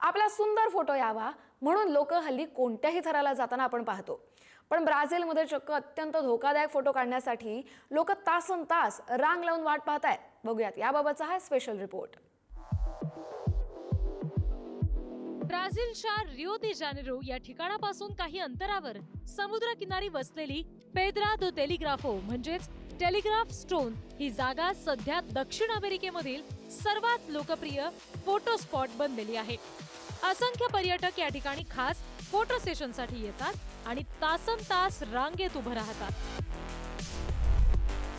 आपला सुंदर फोटो यावा म्हणून लोक हल्ली कोणत्याही थराला जाताना आपण पाहतो. पण ब्राझीलमध्ये चक्क अत्यंत धोकादायक फोटो काढण्यासाठी लोक तासन तास रांग लावून वाट पाहतायत. बघूयात याबाबतचा हा स्पेशल रिपोर्ट ब्राझीलच्या रिओ दे जानेरो या ठिकाणापासून काही अंतरावर समुद्रकिनारी वसलेली पेद्रा दो टेलिग्राफो म्हणजेच टेलिग्राफ स्टोन ही जागा सध्या दक्षिण अमेरिकेमधील सर्वात लोकप्रिय फोटो स्पॉट बनलेली आहे. असंख्य पर्यटक या ठिकाणी खास फोटो सेशनसाठी येतात आणि तासन तास रांगेत उभं राहतात.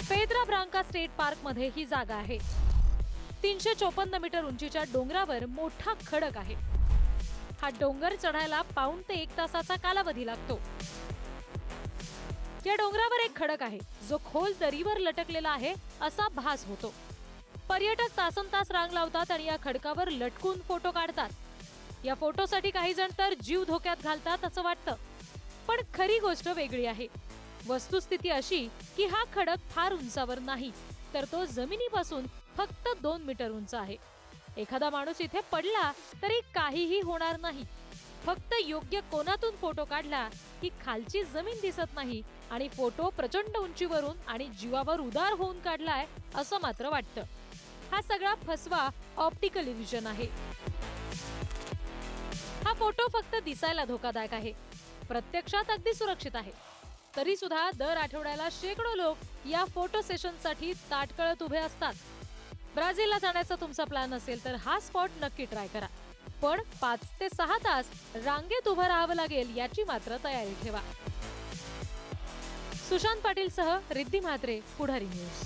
पेद्रा ब्रांका स्टेट पार्कमध्ये ही जागा आहे. तीनशे चोपन्न मीटर उंचीच्या डोंगरावर मोठा खडक आहे. हा डोंगर चढायला पाऊण ते एक तासाचा कालावधी लागतो. या डोंगरावर एक खडक आहे. जो खोल दरीवर लटकलेला आहे असा भास होतो. पर्यटक तासन तास रांग लावतात आणि या खडकावर लटकून फोटो काढतात. या फोटोसाठी काही जण तर जीव धोक्यात घालतात असं वाटतं. पण खरी गोष्ट वेगळी आहे. वस्तुस्थिती अशी की हा खडक फार उंचावर नाही तर तो जमिनीपासून फक्त दोन मीटर उंच आहे. एखादा माणूस इथे पडला तरी काहीही होणार नाही. फक्त योग्य कोनातून फोटो काढला की खालची जमीन दिसत नाही आणि फोटो प्रचंड उंचीवरून आणि जीवावर उदार होऊन काढलाय असं मात्र वाटतं. हा सगळा फसवा ऑप्टिकल इल्युजन आहे. हा फोटो फक्त दिसायला धोकादायक आहे. प्रत्यक्षात अगदी सुरक्षित आहे. तरी सुद्धा दर आठवड्याला शेकडो लोक या फोटो सेशनसाठी ताटकळत उभे असतात. ब्राझीलला जाण्याचा तुमचा प्लॅन असेल तर हा स्पॉट नक्की ट्राय करा. पण पाच ते सहा तास रांगेत उभं राहावं लागेल याची मात्र तयारी ठेवा. सुशांत पाटील सह रिद्धी म्हात्रे पुढारी न्यूज.